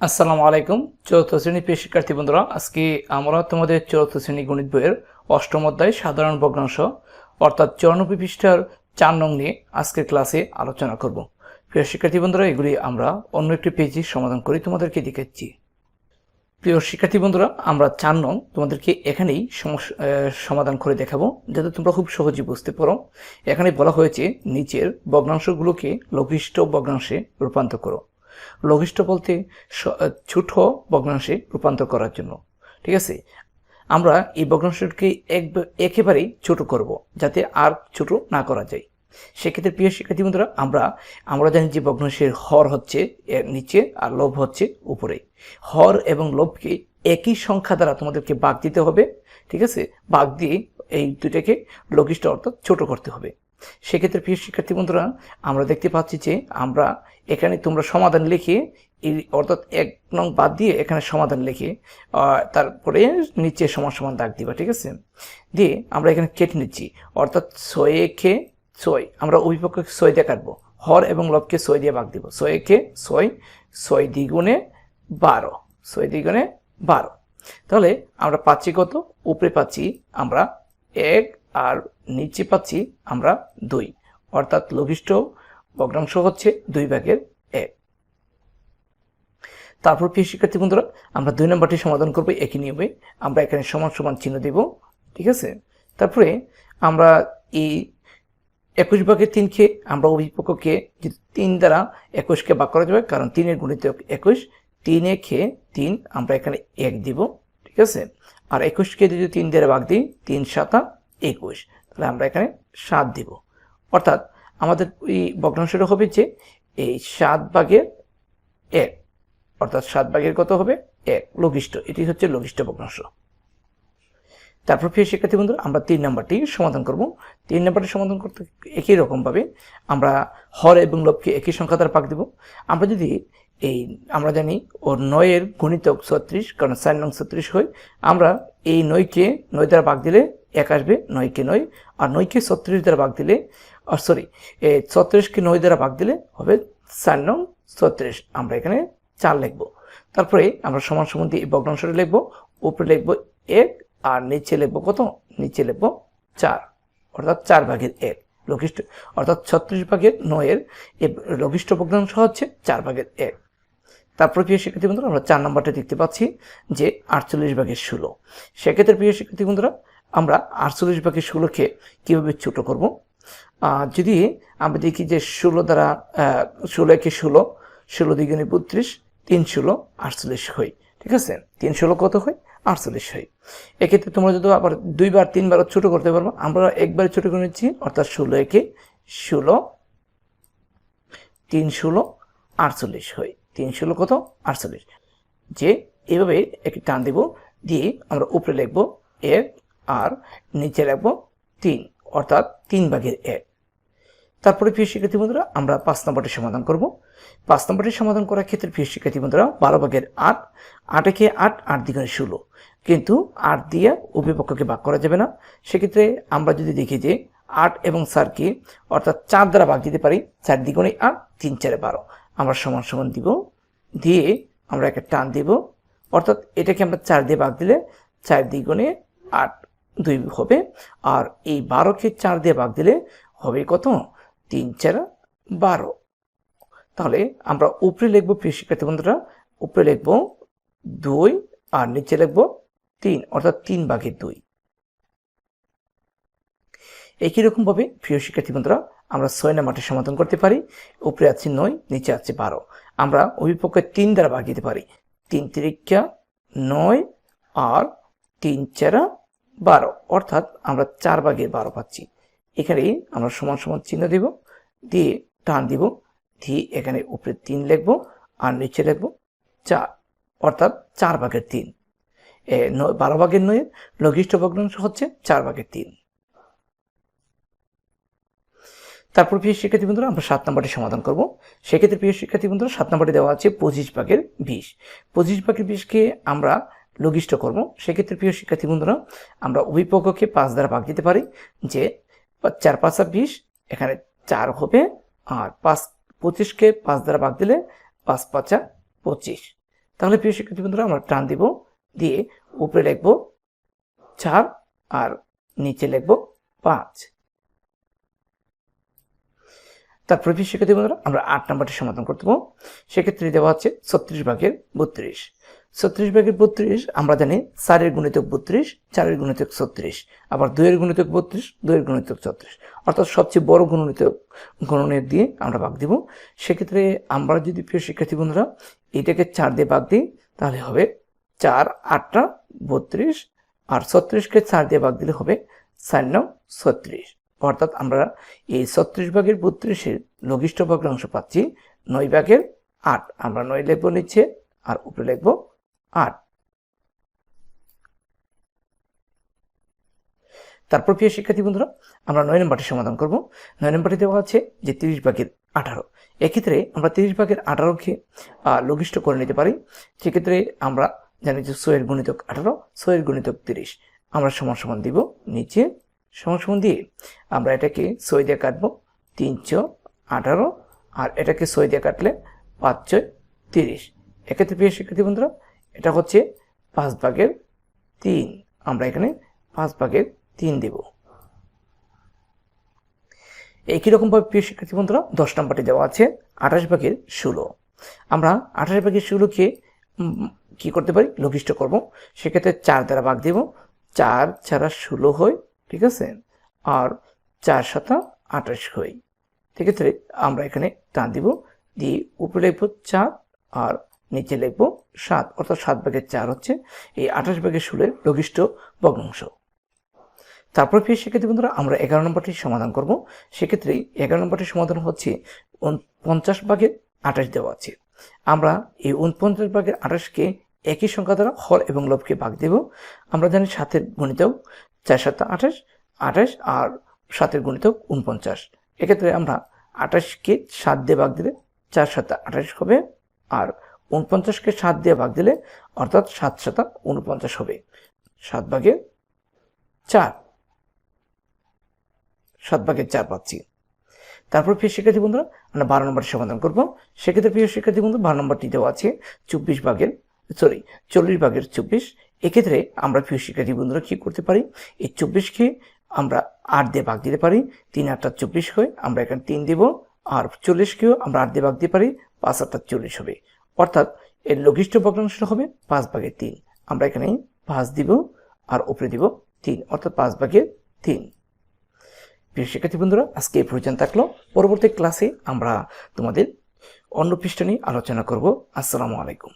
আসসালামু আলাইকুম, চতুর্থ শ্রেণি প্রিয় শিক্ষার্থী বন্ধুরা। আজকে আমরা তোমাদের চতুর্থ শ্রেণি গণিত বইয়ের অষ্টম অধ্যায় সাধারণ ভগ্নাংশ, অর্থাৎ চৌরানব্বই পৃষ্ঠার চার নং নিয়ে আজকের ক্লাসে আলোচনা করব। প্রিয় শিক্ষার্থী বন্ধুরা, এগুলি আমরা অন্য একটি পেজে সমাধান করে তোমাদেরকে দেখাচ্ছি। প্রিয় শিক্ষার্থী বন্ধুরা, আমরা চার নং তোমাদেরকে এখানেই সমাধান করে দেখাবো, যাতে তোমরা খুব সহজে বুঝতে পারো। এখানে বলা হয়েছে, নিচের ভগ্নাংশগুলোকে লঘিষ্ঠ ভগ্নাংশে রূপান্তর করো। লঘিষ্ঠ বলতে ছোট ভগ্নাংশে রূপান্তর করার জন্য। ঠিক আছে? আমরা এই ভগ্নাংশকে এক, একেবারেই ছোট করব, যাতে আর ছোট না করা যায়। সেক্ষেত্রে প্রিয় শিক্ষার্থী বন্ধুরা, আমরা আমরা জানি যে ভগ্নাংশের হর হচ্ছে নিচে আর লোভ হচ্ছে উপরে। হর এবং লোভকে একই সংখ্যা দ্বারা তোমাদেরকে বাঘ দিতে হবে, ঠিক আছে? বাঘ দিয়ে এই দুটাকে লঘিষ্ঠ অর্থাৎ ছোট করতে হবে। সেক্ষেত্রে প্রিয় শিক্ষার্থী বন্ধুরা, আমরা দেখতে পাচ্ছি যে আমরা এখানে তোমরা সমাধান লিখে অর্থাৎ এক নং বাদ দিয়ে এখানে সমাধান লিখে তারপরে নিচে সমান সমান দাগ দিবা, ঠিক আছে? দিয়ে আমরা এখানে কেটে নিচ্ছি। অর্থাৎ ছয় একে ছয়, আমরা অভিপক্ষকে ছয় দিয়ে কাটবো। হর এবং লবকে ছয় দিয়ে ভাগ দিব। ছয় একে ছয় ছয় দ্বিগুণে বারো, ছয় দ্বিগুণে বারো। তাহলে আমরা পাচ্ছি কত? উপরে পাচ্ছি আমরা এক আর নিচে পাচ্ছি আমরা দুই। অর্থাৎ লঘিষ্ঠ ভগ্নাংশ হচ্ছে দুই ভাগের এক। তারপর প্রিয় শিক্ষার্থী বন্ধুরা, আমরা দুই নম্বরটি সমাধান করব, একই নিয়মে। আমরা এখানে সমান সমান চিহ্ন দেব, ঠিক আছে? তারপরে আমরা এই একুশ ভাগের তিনকে, আমরা অভিপক্ষকে তিন দ্বারা একুশকে ভাগ করা যাবে, কারণ তিনের গুণিত একুশ, তিনে খেয়ে তিন, আমরা এখানে এক দিব, ঠিক আছে? আর একুশকে যদি তিন দ্বারা ভাগ দিই, তিন সাতা একুশ। তাহলে আমরা এখানে সাত দিব। অর্থাৎ আমাদের এই ভগ্নাংশটা হবে যে এই সাত ভাগের এক। অর্থাৎ সাত ভাগের কত হবে? এক। লঘিষ্ঠ। এটি হচ্ছে লঘিষ্ঠ ভগ্নাংশ। তারপর প্রিয় শিক্ষার্থী বন্ধু আমরা তিন নাম্বারটি সমাধান করব। তিন নাম্বারটি সমাধান করতে একই রকমভাবে আমরা হর এবং লবকে একই সংখ্যা দ্বারা পাক দেব। আমরা যদি এই, আমরা জানি ও নয়ের গণিতক ছত্রিশ, কারণ চার নং ছত্রিশ হয়, আমরা এই নয়কে নয় দ্বারা ভাগ দিলে এক আসবে নয়কে নয়। আর নয়কে ছত্রিশ দ্বারা ভাগ দিলে, আর সরি ছত্রিশকে নয় দ্বারা ভাগ দিলে হবে চার নং ছত্রিশ। আমরা এখানে চার লিখব। তারপরে আমরা সমান সমান দিয়ে এই ভগ্নাংশটা লিখব, উপরে লিখব এক, আর নিচে লিখব কত? নিচে লিখব চার। অর্থাৎ চার ভাগের এক। লঘিষ্ঠ, অর্থাৎ ছত্রিশ ভাগের নয়ের লঘিষ্ঠ ভগ্নাংশ হচ্ছে চার ভাগের এক। তারপর প্রিয় শিক্ষার্থী বন্ধুরা, আমরা চার নম্বরটা দেখতে পাচ্ছি যে আটচল্লিশ ভাগের ষোলো। সেক্ষেত্রে প্রিয় শিক্ষার্থী বন্ধুরা আমরা আটচল্লিশ ভাগের ষোলোকে কীভাবে ছোট করব? যদি আমরা দেখি যে ষোলো দ্বারা ষোলো একে ষোলো ষোলো দ্বিগুণে বত্রিশ, তিন ষোলো, আটচল্লিশ হয়। ঠিক আছে? তিন ষোলো কত হয়? আটচল্লিশ হয়। এক্ষেত্রে তোমরা যদি আবার দুইবার, তিনবার ছোট করতে পারব আমরা একবার ছোট করে নিচ্ছি, অর্থাৎ ষোলো একে ষোলো, তিন ষোলো, আটচল্লিশ হয়। তিন ষোলো কত? আটচল্লিশ। যে এভাবে একটি টান দেব, দিয়ে আমরা উপরে লিখব এক আর নিচে রাখব তিন, অর্থাৎ তিন ভাগের এক। তারপরে প্রিয় শিক্ষার্থী বন্ধুরা, আমরা পাঁচ নম্বরটি সমাধান করব। পাঁচ নম্বরটি সমাধান করার ক্ষেত্রে প্রিয় শিক্ষার্থী বন্ধুরা, বারো ভাগের আট আটেকে আট আট দ্বিগুণে ষোলো। কিন্তু আট দিয়ে উভয়পক্ষকে ভাগ করা যাবে না। সেক্ষেত্রে আমরা যদি দেখি যে আট এবং চারকে, অর্থাৎ চার দ্বারা ভাগ দিতে পারি, চার দ্বিগুণে আট, তিন চারে বারো। আমরা সমান সমান দিব, দিয়ে আমরা একটা টান দিব, অর্থাৎ এটাকে আমরা চার দিয়ে ভাগ দিলে চার দ্বিগুণে আট দুই হবে। আর এই বারোকে চার দিয়ে ভাগ দিলে হবে কত? তিন চার বারো। তাহলে আমরা উপরে লিখব প্রিয় শিক্ষার্থী বন্ধুরা, উপরে লিখব দুই আর নিচে লিখব তিন, অর্থাৎ তিন ভাগের দুই। একই রকম ভাবে প্রিয় শিক্ষার্থী বন্ধুরা, আমরা ছয় নাম্বারটি সমাধান করতে পারি। উপরে আছে নয়, নিচে আছে বারো। আমরা অভিপক্ষে তিন দ্বারা ভাগ দিতে পারি। তিন তিরিকা নয় আর তিন চারা বারো, অর্থাৎ আমরা চার ভাগের বারো পাচ্ছি। এখানে আমরা সমান সমান চিহ্ন দিব, দিয়ে টান দিব, দিয়ে এখানে উপরে তিন লিখব আর নিচে লিখব চার, অর্থাৎ চার ভাগের তিন। নয় বারো ভাগের নয়ের লঘিষ্ঠ ভগ্নাংশ হচ্ছে চার ভাগের তিন। তারপর প্রিয় শিক্ষার্থী বন্ধুরা, আমরা সাত নম্বরটি সমাধান করব। সেক্ষেত্রে প্রিয় শিক্ষার্থী বন্ধুরা, সাত নম্বরটি দেওয়া আছে পঁচিশ ভাগের বিশ। পঁচিশ ভাগের বিশকে আমরা লঘিষ্ঠ করব সেক্ষেত্রে, প্রিয় শিক্ষার্থী বন্ধুরা আমরা অভিপক্ষকে পাঁচ দ্বারা ভাগ দিতে পারি, যে চার পাঁচা বিশ, এখানে চার হবে, আর পাঁচ পঁচিশকে পাঁচ দ্বারা ভাগ দিলে পাঁচ পাঁচা পঁচিশ। তাহলে, প্রিয় শিক্ষার্থী বন্ধুরা আমরা টান দিব, দিয়ে উপরে লিখব চার আর নিচে লিখব পাঁচ। তারপরে, প্রিয় শিক্ষার্থী বন্ধুরা আমরা আট নাম্বারটি সমাধান করতে পারব। সেক্ষেত্রে দেওয়া হচ্ছে ছত্রিশ ভাগের বত্রিশ। ছত্রিশ ভাগের বত্রিশ, আমরা জানি চারের গুণিতক বত্রিশ, চারের গুণিতক ছত্রিশ। আবার দুইয়ের গুণিতক বত্রিশ, দুইয়ের গুণিতক ছত্রিশ। অর্থাৎ সবচেয়ে বড় গুণনিতক গণনের দিয়ে আমরা ভাগ দিব। সেক্ষেত্রে আমরা যদি, প্রিয় শিক্ষার্থী বন্ধুরা, এটাকে চার দিয়ে ভাগ দিই, তাহলে হবে চার, আটটা, বত্রিশ, আর ছত্রিশকে চার দিয়ে ভাগ দিলে হবে চার নং ছত্রিশ। অর্থাৎ আমরা এই ছত্রিশ ভাগের বত্রিশের লঘিষ্ঠ ভাগের অংশ পাচ্ছি নয় ভাগের আট। আমরা নয় লিখব নিচ্ছে আর উপরে লিখব আট তারপর প্রিয় শিক্ষার্থী বন্ধুরা, আমরা নয় নম্বরটি সমাধান করব। নয় নম্বরটি দেওয়া আছে যে তিরিশ ভাগের আঠারো। এক্ষেত্রে আমরা তিরিশ ভাগের আঠারোকে লঘিষ্ঠ করে নিতে পারি। সেক্ষেত্রে আমরা জানি যে ছয়ের গুণিতক আঠারো, ছয়ের গুণিতক তিরিশ। আমরা সমান সমান দিব নিচে, সমান সমান দিয়ে। আমরা এটাকে ছয় দিয়ে কাটবো তিনশো আঠারো। আর এটাকে ছয় দিয়ে কাটলে পাঁচ ছয় তিরিশ। এক্ষেত্রে প্রিয় শিক্ষার্থী বন্ধুরা এটা হচ্ছে পাঁচ ভাগের তিন। আমরা এখানে পাঁচ ভাগের তিন দেব। একই রকমভাবে প্রিয় শিক্ষার্থী বন্ধুরা? দশ নম্বরটি দেওয়া আছে, আঠাশ ভাগের ষোলো। আমরা আঠাশ ভাগের ষোলোকে কি করতে পারি? লঘিষ্ঠ করব। সেক্ষেত্রে চার দ্বারা ভাগ দেব। চার ছাড়া ষোলো হয়, ঠিক আছে? আর চার সাতা আঠাশ হয়। সেক্ষেত্রে আমরা এখানে টান দিব। দিয়ে উপরে লিখব চার আর নিচে লিখব সাত, অর্থাৎ সাত ভাগের চার হচ্ছে এই আঠাশ ভাগের ষোলের লঘিষ্ঠ ভগ্নাংশ। তারপর প্রিয় শিক্ষার্থী বন্ধুরা আমরা এগারো নম্বরটি সমাধান করব। সেক্ষেত্রে এগারো নম্বরটির সমাধান হচ্ছে পঞ্চাশ ভাগের আঠাশ দেওয়া আছে। আমরা এই উনপঞ্চাশ ভাগের আঠাশকে একই সংখ্যা দ্বারা হর এবং লবকে ভাগ দেব। আমরা জানি সাতের গণিতক চার সাত আঠাশ আঠাশ আর সাতের গণিতক উনপঞ্চাশ। এক্ষেত্রে আমরা আঠাশকে সাত দিয়ে ভাগ দেবে চার সাত আঠাশ হবে আর উনপঞ্চাশকে সাত দিয়ে ভাগ দিলে অর্থাৎ সাত সাতা উনপঞ্চাশ হবে। সাত ভাগে চার। সাত ভাগের চার পাচ্ছি। তারপর প্রিয় শিক্ষার্থী বন্ধুরা, আমরা বারো নম্বরটি সমাধান করব। সেক্ষেত্রে প্রিয় শিক্ষার্থী বন্ধু, বারো নম্বরটি দেওয়া আছে চব্বিশ ভাগের সরি চল্লিশ ভাগের চব্বিশ। এক্ষেত্রে আমরা প্রিয় শিক্ষার্থী বন্ধুরা কি করতে পারি? এই চব্বিশকে আমরা আট দিয়ে ভাগ দিতে পারি। তিন আটটা চব্বিশ হয়, আমরা এখানে তিন দিব। আর চল্লিশকেও আমরা আট দিয়ে ভাগ দিতে পারি, পাঁচ আটটা চল্লিশ হবে। অর্থাৎ এর লঘিষ্ঠ ভগ্নাংশটা হবে পাঁচ ভাগের তিন। আমরা এখানে পাঁচ দিব আর উপরে দিব তিন, অর্থাৎ পাঁচ ভাগের তিন। প্রিয় শিক্ষার্থী বন্ধুরা, আজকে এই পর্যন্ত থাকল। পরবর্তী ক্লাসে আমরা তোমাদের অন্য পৃষ্ঠ নিয়ে আলোচনা করব। আসসালামু আলাইকুম।